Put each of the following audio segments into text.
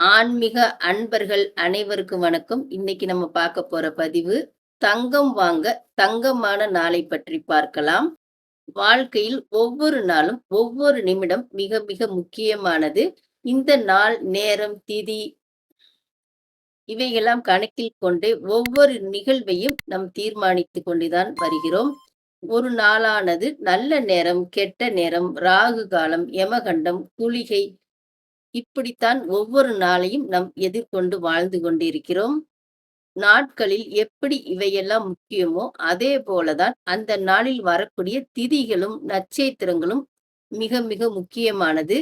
ஆன்மீக அன்பர்கள் அனைவருக்கும் வணக்கம். இன்னைக்கு நம்ம பார்க்க போற பதிவு தங்கம் வாங்க தங்கமான நாளை பற்றி பார்க்கலாம். வாழ்க்கையில் ஒவ்வொரு நாளும் ஒவ்வொரு நிமிடம் மிக மிக முக்கியமானது. இந்த நாள் நேரம் திதி இவையெல்லாம் கணக்கில் கொண்டு ஒவ்வொரு நிகழ்வையும் நம் தீர்மானித்து கொண்டுதான் வருகிறோம். ஒரு நாளானது நல்ல நேரம் கெட்ட நேரம் ராகு காலம் யமகண்டம் குளிகை இப்படித்தான் ஒவ்வொரு நாளையும் நம் எதிர்கொண்டு வாழ்ந்து கொண்டிருக்கிறோம். நாட்களில் எப்படி இவையெல்லாம் முக்கியமோ அதே போலதான் அந்த நாளில் வரக்கூடிய திதிகளும் நட்சத்திரங்களும் மிக மிக முக்கியமானது.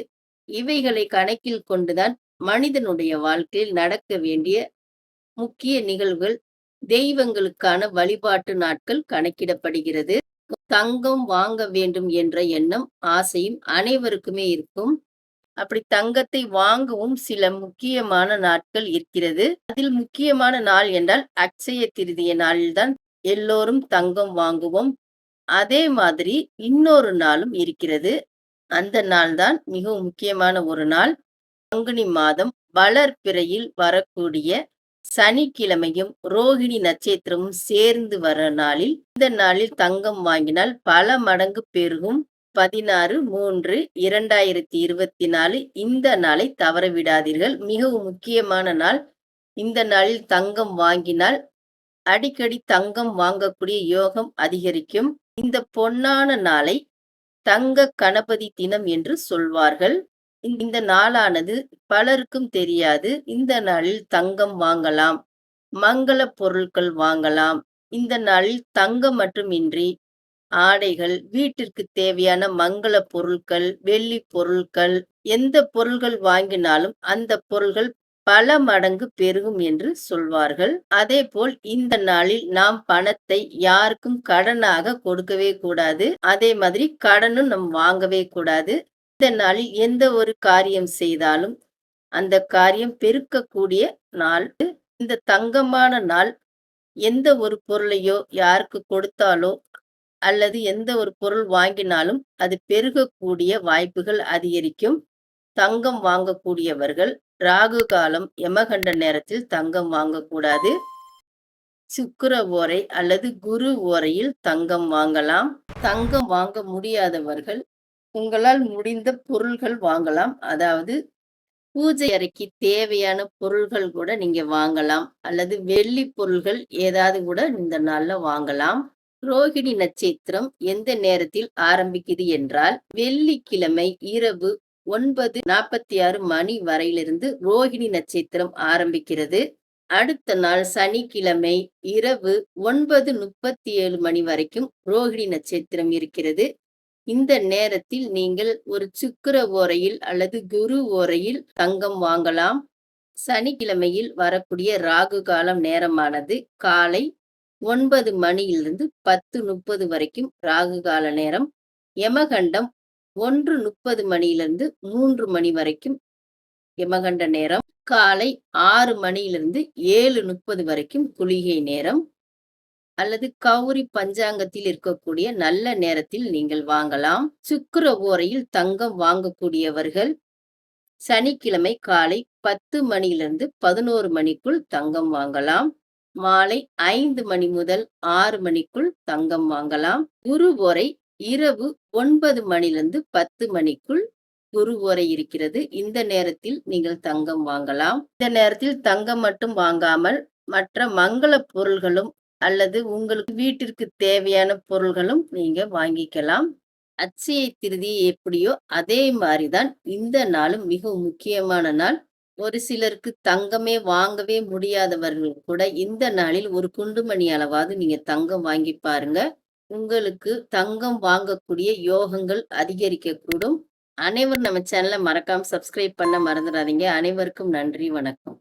இவைகளை கணக்கில் கொண்டுதான் மனிதனுடைய வாழ்க்கையில் நடக்க வேண்டிய முக்கிய நிகழ்வுகள் தெய்வங்களுக்கான வழிபாட்டு நாட்கள் கணக்கிடப்படுகிறது. தங்கம் வாங்க வேண்டும் என்ற எண்ணம் ஆசையும் அனைவருக்குமே இருக்கும். அப்படி தங்கத்தை வாங்கவும் சில முக்கியமான நாட்கள் இருக்கிறது. அதில் முக்கியமான நாள் என்றால் அக்ஷய திருதிய நாளில்தான் எல்லோரும் தங்கம் வாங்குவோம். அதே மாதிரி இன்னொரு நாளும் இருக்கிறது. அந்த நாள் தான் மிகவும் முக்கியமான ஒரு நாள். பங்குனி மாதம் வளர்பிறையில் வரக்கூடிய சனிக்கிழமையும் ரோகிணி நட்சத்திரமும் சேர்ந்து வர நாளில் இந்த நாளில் தங்கம் வாங்கினால் பல மடங்கு பெருகும். பதினாறு மூன்று இரண்டாயிரத்தி இருபத்தி நாலு இந்த நாளை தவற விடாதீர்கள் மிகவும் முக்கியமான நாள். இந்த நாளில் தங்கம் வாங்கினால் அடிக்கடி தங்கம் வாங்கக்கூடிய யோகம் அதிகரிக்கும். இந்த பொன்னான நாளை தங்க கணபதி தினம் என்று சொல்வார்கள். இந்த நாளானது பலருக்கும் தெரியாது. இந்த நாளில் தங்கம் வாங்கலாம். மங்கள பொருட்கள் வாங்கலாம். இந்த நாளில் தங்கம் மட்டுமின்றி ஆடைகள் வீட்டிற்கு தேவையான மங்கள பொருட்கள் வெள்ளி பொருட்கள் எந்த பொருள்கள் வாங்கினாலும் அந்த பொருள்கள் பல மடங்கு பெருகும் என்று சொல்வார்கள். அதே போல் இந்த நாளில் நாம் பணத்தை யாருக்கும் கடனாக கொடுக்கவே கூடாது. அதே மாதிரி கடனும் நம் வாங்கவே கூடாது. இந்த நாளில் எந்த ஒரு காரியம் செய்தாலும் அந்த காரியம் பெருக்கக்கூடிய நாள். இந்த தங்கமான நாள் எந்த ஒரு பொருளையோ யாருக்கு கொடுத்தாலோ அல்லது எந்த ஒரு பொருள் வாங்கினாலும் அது பெருகக்கூடிய வாய்ப்புகள் அதிகரிக்கும். தங்கம் வாங்கக்கூடியவர்கள் ராகு காலம் யமகண்ட நேரத்தில் தங்கம் வாங்கக்கூடாது. சுக்கர ஓரை அல்லது குரு ஓரையில் தங்கம் வாங்கலாம். தங்கம் வாங்க முடியாதவர்கள் உங்களால் முடிந்த பொருள்கள் வாங்கலாம். அதாவது பூஜை அறைக்கு தேவையான பொருள்கள் கூட நீங்க வாங்கலாம். அல்லது வெள்ளி பொருள்கள் ஏதாவது கூட இந்த நாள்ல வாங்கலாம். ரோகிணி நட்சத்திரம் எந்த நேரத்தில் ஆரம்பிக்குது என்றால் வெள்ளிக்கிழமை இரவு ஒன்பது நாற்பத்தி ஆறு மணி வரையிலிருந்து ரோகிணி நட்சத்திரம் ஆரம்பிக்கிறது. அடுத்த நாள் சனிக்கிழமை இரவு ஒன்பது முப்பத்தி ஏழு மணி வரைக்கும் ரோகிணி நட்சத்திரம் இருக்கிறது. இந்த நேரத்தில் நீங்கள் ஒரு சுக்கர ஓரையில் அல்லது குரு ஓரையில் தங்கம் வாங்கலாம். சனிக்கிழமையில் வரக்கூடிய ராகு காலம் நேரமானது. காலை ஒன்பது மணியிலிருந்து பத்து முப்பது வரைக்கும் ராகு கால நேரம். யமகண்டம் ஒன்று முப்பது மணியிலிருந்து மூன்று மணி வரைக்கும் யமகண்ட நேரம். காலை ஆறு மணியிலிருந்து ஏழு முப்பது வரைக்கும் குளிகை நேரம். அல்லது கௌரி பஞ்சாங்கத்தில் இருக்கக்கூடிய நல்ல நேரத்தில் நீங்கள் வாங்கலாம். சுக்கர ஓரையில் தங்கம் வாங்கக்கூடியவர்கள் சனிக்கிழமை காலை பத்து மணியிலிருந்து பதினோரு மணிக்குள் தங்கம் வாங்கலாம். மாலை ஐந்து மணி முதல் ஆறு மணிக்குள் தங்கம் வாங்கலாம். குரு ஓரை இரவு ஒன்பது மணிலிருந்து பத்து மணிக்குள் குரு ஓரை இருக்கிறது. இந்த நேரத்தில் நீங்கள் தங்கம் வாங்கலாம். இந்த நேரத்தில் தங்கம் மட்டும் வாங்காமல் மற்ற மங்கள பொருள்களும் அல்லது உங்களுக்கு வீட்டிற்கு தேவையான பொருள்களும் நீங்க வாங்கிக்கலாம். அச்சய திருதி எப்படியோ அதே மாதிரிதான் இந்த நாளும் மிகவும் முக்கியமான நாள். ஒரு சிலருக்கு தங்கமே வாங்கவே முடியாதவர்கள் கூட இந்த நாளில் ஒரு குண்டுமணி அளவாவது நீங்க தங்கம் வாங்கி பாருங்க. உங்களுக்கு தங்கம் வாங்கக்கூடிய யோகங்கள் அதிகரிக்கக்கூடும். அனைவரும் நம்ம சேனலை மறக்காம சப்ஸ்கிரைப் பண்ண மறந்துடாதீங்க. அனைவருக்கும் நன்றி வணக்கம்.